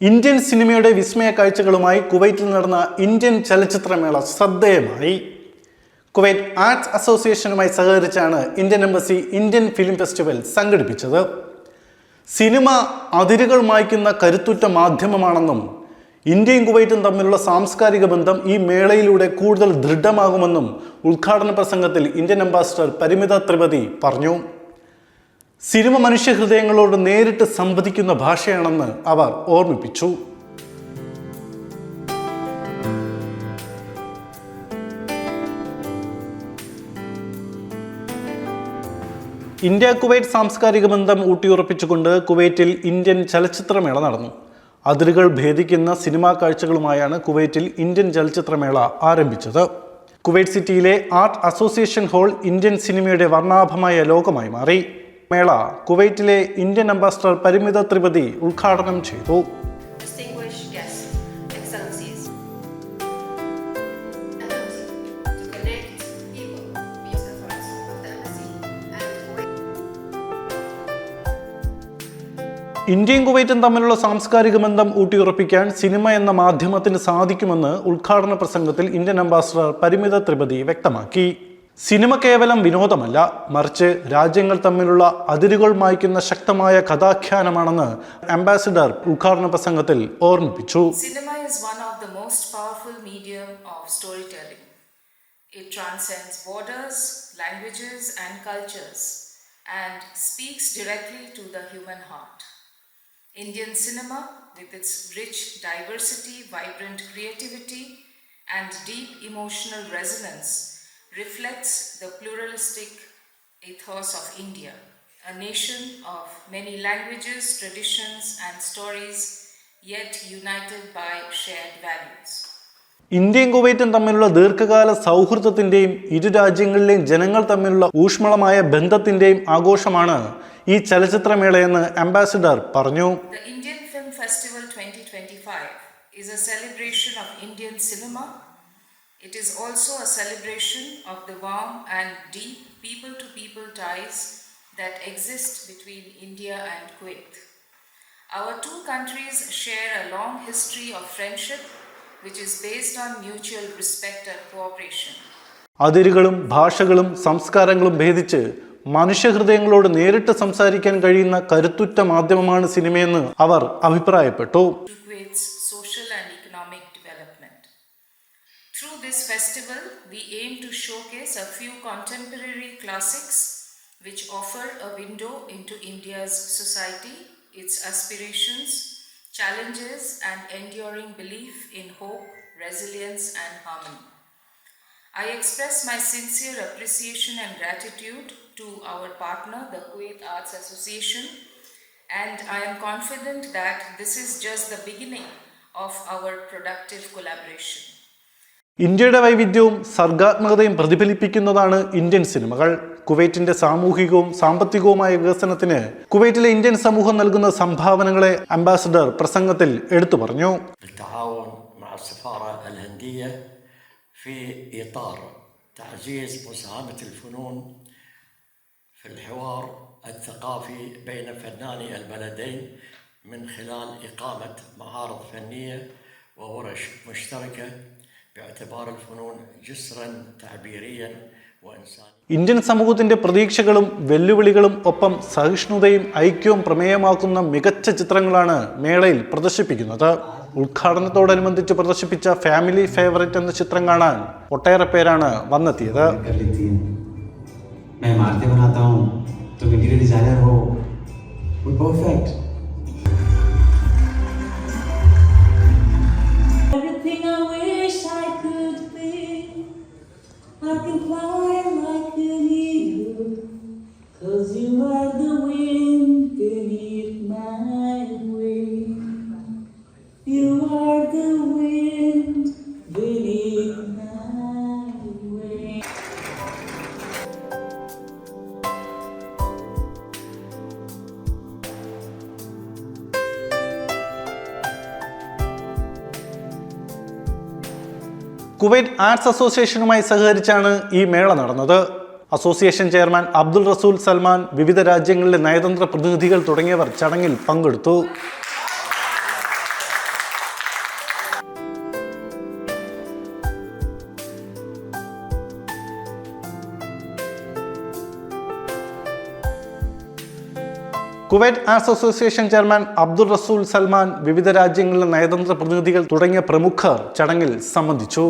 Indian സിനിമയുടെ വിസ്മയ കാഴ്ചകളുമായി കുവൈറ്റിൽ നടന്ന ഇന്ത്യൻ ചലച്ചിത്രമേള ശ്രദ്ധേയമായി. കുവൈറ്റ് ആർട്സ് അസോസിയേഷനുമായി സഹകരിച്ചാണ് Indian embassy Indian film festival സംഘടിപ്പിച്ചത്. സിനിമ അതിരുകൾ മായ്ക്കുന്ന കരുത്തുറ്റ മാധ്യമമാണെന്നും ഇന്ത്യയും കുവൈറ്റും തമ്മിലുള്ള സാംസ്കാരിക ബന്ധം ഈ മേളയിലൂടെ കൂടുതൽ ദൃഢമാകുമെന്നും ഉദ്ഘാടന പ്രസംഗത്തിൽ ഇന്ത്യൻ അംബാസിഡർ പരിമിത ത്രിപതി പറഞ്ഞു. സിനിമ മനുഷ്യ ഹൃദയങ്ങളോട് നേരിട്ട് സംവദിക്കുന്ന ഭാഷയാണെന്ന് അവർ ഓർമ്മിപ്പിച്ചു. ഇന്ത്യ കുവൈറ്റ് സാംസ്കാരിക ബന്ധം ഊട്ടിയുറപ്പിച്ചുകൊണ്ട് കുവൈറ്റിൽ ഇന്ത്യൻ ചലച്ചിത്രമേള നടന്നു. അതിരുകൾ ഭേദിക്കുന്ന സിനിമാ കാഴ്ചകളുമായാണ് കുവൈറ്റിൽ ഇന്ത്യൻ ചലച്ചിത്രമേള ആരംഭിച്ചത്. കുവൈറ്റ് സിറ്റിയിലെ ആർട്ട് അസോസിയേഷൻ ഹാൾ ഇന്ത്യൻ സിനിമയുടെ വർണാഭമായ ലോകമായി മാറി. മേള കുവൈറ്റിലെ ഇന്ത്യൻ അംബാസഡർ പരിമിത ത്രിപതി ഉദ്ഘാടനം ചെയ്തു and Kuwait. ഇന്ത്യയും കുവൈറ്റും തമ്മിലുള്ള സാംസ്കാരിക ബന്ധം ഊട്ടിയുറപ്പിക്കാൻ സിനിമ എന്ന മാധ്യമത്തിന് സാധിക്കുമെന്ന് ഉദ്ഘാടന പ്രസംഗത്തിൽ ഇന്ത്യൻ അംബാസഡർ പരിമിത ത്രിപതി വ്യക്തമാക്കി സിനിമ കേവലം വിനോദമല്ല മറിച്ച് രാജ്യങ്ങൾ തമ്മിലുള്ള അതിരുകൾ മായ്ക്കുന്ന ശക്തമായ കഥാഖ്യാനമാണെന്ന് അംബാസിഡർ ഉദ്ഘാടന പ്രസംഗത്തിൽ ഓർമ്മിപ്പിച്ചു. Cinema is one of the most powerful medium of storytelling it transcends borders languages and cultures and speaks directly to the human heart Indian cinema with its rich diversity vibrant creativity and deep emotional resonance reflects the pluralistic ethos of India, a nation of many languages, traditions, and stories, yet united by shared values. ഇന്ത്യയും കുവൈറ്റും തമ്മിലുള്ള ദീർഘകാല സൗഹൃദത്തിന്റെയും ഇരു രാജ്യങ്ങളിലെയും ജനങ്ങൾ തമ്മിലുള്ള ഊഷ്മളമായ ബന്ധത്തിന്റെയും ആഘോഷമാണ് ഈ ചലച്ചിത്രമേളയെന്ന് അംബാസിഡർ പറഞ്ഞു Indian film festival Film Festival 2025 is a celebration of Indian cinema. It is also a celebration of the warm and deep people to people ties that exist between India and Kuwait. Our two countries share a long history of friendship which is based on mutual respect and cooperation. അതിരുകളും ഭാഷകളും സംസ്കാരങ്ങളും ഭേദിച്ച് മനുഷ്യഹൃദയങ്ങളോട് നേരിട്ട് സംസാരിക്കാൻ കഴിയുന്ന കരുത്തുറ്റ മാധ്യമമാണ് സിനിമയെന്ന് അവർ അഭിപ്രായപ്പെട്ടു Kuwait's social and economic development. Through this festival, we aim to showcase a few contemporary classics which offer a window into India's society, its aspirations, challenges, and enduring belief in hope, resilience, and harmony. I express my sincere appreciation and gratitude to our partner, the Kuwait Arts Association, and I am confident that this is just the beginning of our productive collaboration. ഇന്ത്യയുടെ വൈവിധ്യവും സർഗാത്മകതയും പ്രതിഫലിപ്പിക്കുന്നതാണ് Indian സിനിമകൾ കുവൈറ്റിന്റെ സാമൂഹികവും സാമ്പത്തികവുമായ വികസനത്തിന് കുവൈറ്റിലെ Indian സമൂഹം നൽകുന്ന സംഭാവനകളെ അംബാസഡർ പ്രസംഗത്തിൽ എടുത്തു പറഞ്ഞു بالتعاون مع السفارة الهندية في إطار تعزيز مساهمة الفنون في الحوار الثقافي بين فناني البلدين من خلال إقامة معارض فنية وورش مشتركة ഇന്ത്യൻ സമൂഹത്തിന്റെ പ്രതീക്ഷകളും വെല്ലുവിളികളും ഒപ്പം സഹിഷ്ണുതയും ഐക്യവും പ്രമേയമാക്കുന്ന മികച്ച ചിത്രങ്ങളാണ് മേളയിൽ പ്രദർശിപ്പിക്കുന്നത്. ഉദ്ഘാടനത്തോടനുബന്ധിച്ച് പ്രദർശിപ്പിച്ച ഫാമിലി ഫേവറേറ്റ് എന്ന ചിത്രം കാണാൻ ഒട്ടേറെ പേരാണ് വന്നെത്തിയത്. मैं കുവൈറ്റ് ആർട്സ് അസോസിയേഷനുമായി സഹകരിച്ചാണ് ഈ മേള നടന്നത്. Association chairman Abdul Rasool Salman വിവിധ രാജ്യങ്ങളിലെ നയതന്ത്ര പ്രതിനിധികൾ തുടങ്ങിയവർ ചടങ്ങിൽ പങ്കെടുത്തു. Kuwait arts association chairman Abdul Rasool Salman വിവിധ രാജ്യങ്ങളിലെ നയതന്ത്ര പ്രതിനിധികൾ തുടങ്ങിയ പ്രമുഖർ ചടങ്ങിൽ സംബന്ധിച്ചു.